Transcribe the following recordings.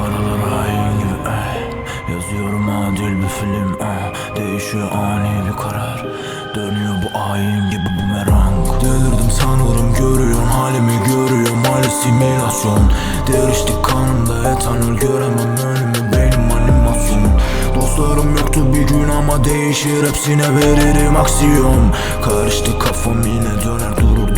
aralar hain gibi eh. Yazıyorum adil bir film eh. Değişiyor ani bir karar. Dönüyor bu ayin gibi bumerang. Delirdim sanırım görüyorsun halimi görüyorum Hali simülasyon Deriştik kanımda etanol göremem önümü benim animasyon. Dostlarım yoktu bir gün ama değişir hepsine veririm aksiyon. Karıştı kafam yine döner durur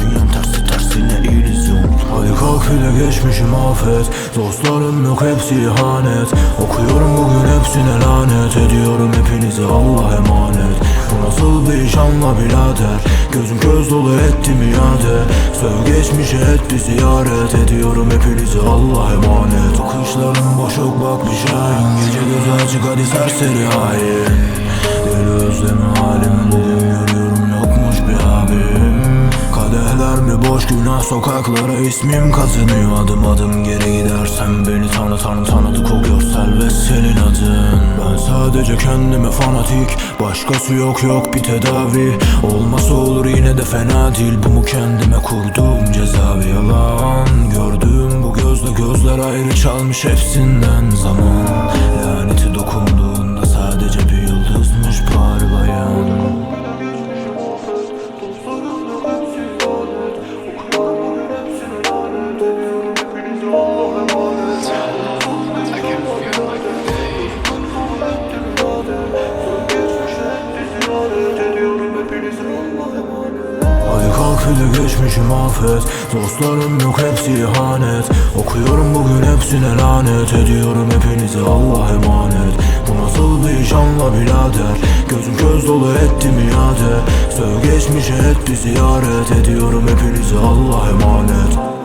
Bile geçmişim afet Dostlarım yok hepsi ihanet. Okuyorum bugün hepsine lanet. Ediyorum hepinize Allah emanet. Bu nasıl bir iş anla birader? Gözüm göz dolu ettim iade Söv geçmişe etti ziyaret Ediyorum hepinize Allah emanet. Bakışlarım boş yok bak bir şahin. Gece göz açık hadi serseri hain. Deli özlemi günah sokaklara ismim kazınıyor. Adım adım geri gidersen beni tanı tanı tanıdık o görsel ve senin adın. Ben sadece kendime fanatik Başkası yok yok bir tedavi. Olmasa olur yine de fena değil. Bu mu kendime kurduğum ceza bir yalan Gördüğüm bu gözle gözler ayrı çalmış hepsinden zaman Bile geçmişim afet Dostlarım yok hepsi ihanet. Okuyorum bugün hepsine lanet Ediyorum hepinize Allah emanet. Bu nasıl bir iş anla birader? Gözüm göz dolu ettim iade Söv geçmişe etti ziyaret Ediyorum hepinize Allah emanet